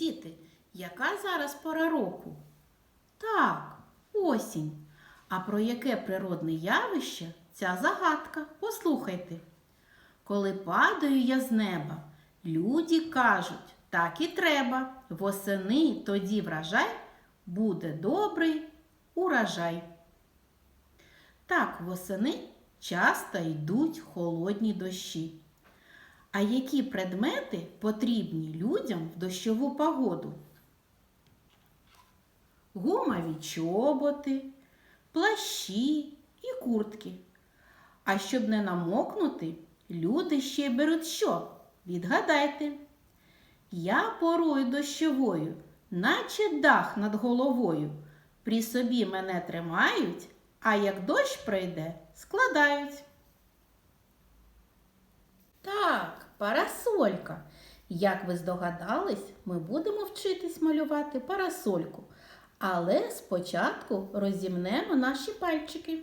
Діти, яка зараз пора року? Так, осінь. А про яке природне явище ця загадка? Послухайте. Коли падаю я з неба, люди кажуть, так і треба. Восени тоді врожай, буде добрий урожай. Так, восени часто йдуть холодні дощі. А які предмети потрібні людям в дощову погоду? Гумові чоботи, плащі і куртки. А щоб не намокнути, люди ще беруть що? Відгадайте. Я порою дощовою, наче дах над головою. При собі мене тримають, а як дощ прийде, складають. Так, парасолька. Як ви здогадались, ми будемо вчитись малювати парасольку. Але спочатку розімнемо наші пальчики.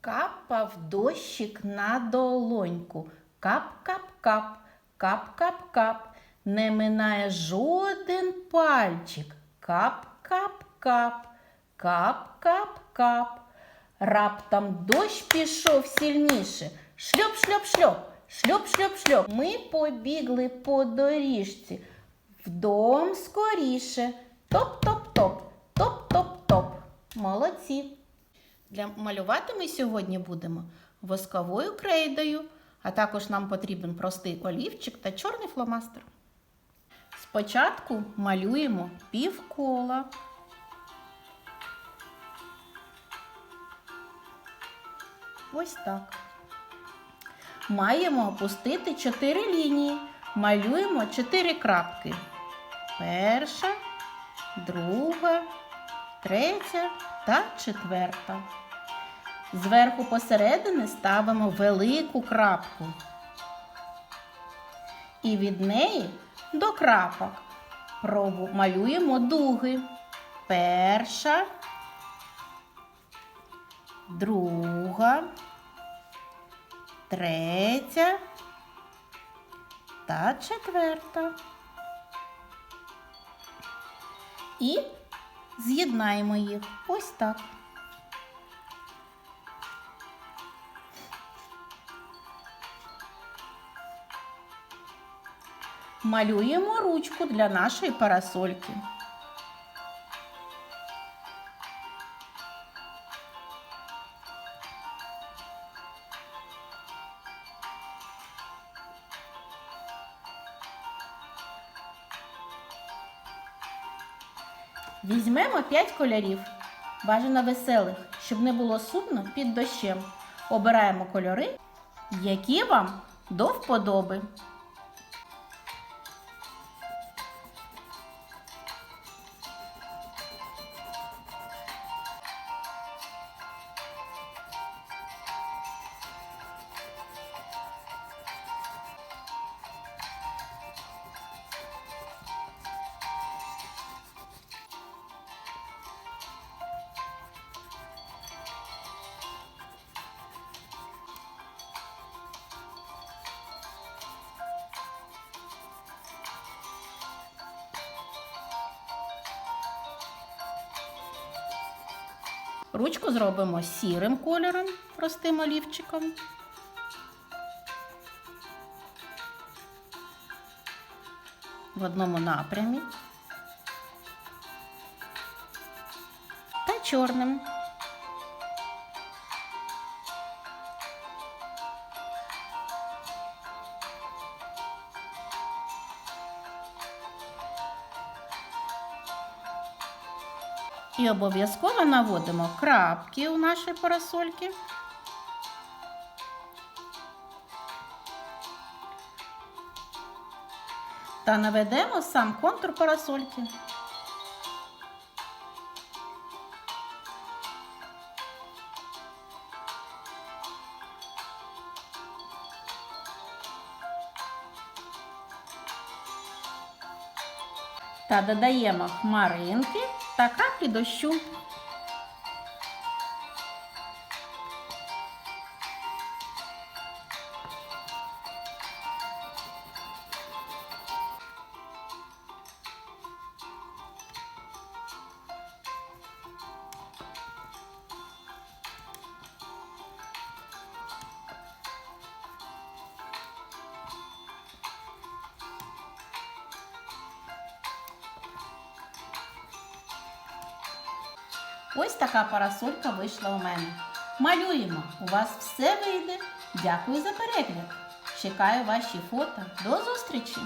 Капав дощик на долоньку. Кап-кап-кап, кап-кап-кап. Не минає жоден пальчик. Кап-кап-кап, кап-кап-кап. Раптом дощ пішов сильніше. Шльоп-шльоп-шльоп, шльоп-шльоп-шльоп. Ми побігли по доріжці. Вдом скоріше. Топ-топ-топ, топ-топ-топ. Молодці. Для малювати ми сьогодні будемо восковою крейдою, а також нам потрібен простий олівчик та чорний фломастер. Спочатку малюємо півкола. Ось так. Маємо опустити чотири лінії. Малюємо чотири крапки. Перша, друга, третя та четверта. Зверху посередині ставимо велику крапку. І від неї до крапок малюємо дуги. Перша, друга, третя та четверта. І з'єднаємо їх ось так. Малюємо ручку для нашої парасольки. Візьмемо 5 кольорів, бажано веселих, щоб не було сумно під дощем. Обираємо кольори, які вам до вподоби. Ручку зробимо сірим кольором, простим олівчиком. В одному напрямі. Та чорним. І обов'язково наводимо крапки у нашій парасольки. Та наведемо сам контур парасольки. Та додаємо хмаринки та каплі дощу. Ось така парасолька вийшла у мене. Малюємо, у вас все вийде. Дякую за перегляд. Чекаю ваші фото. До зустрічі!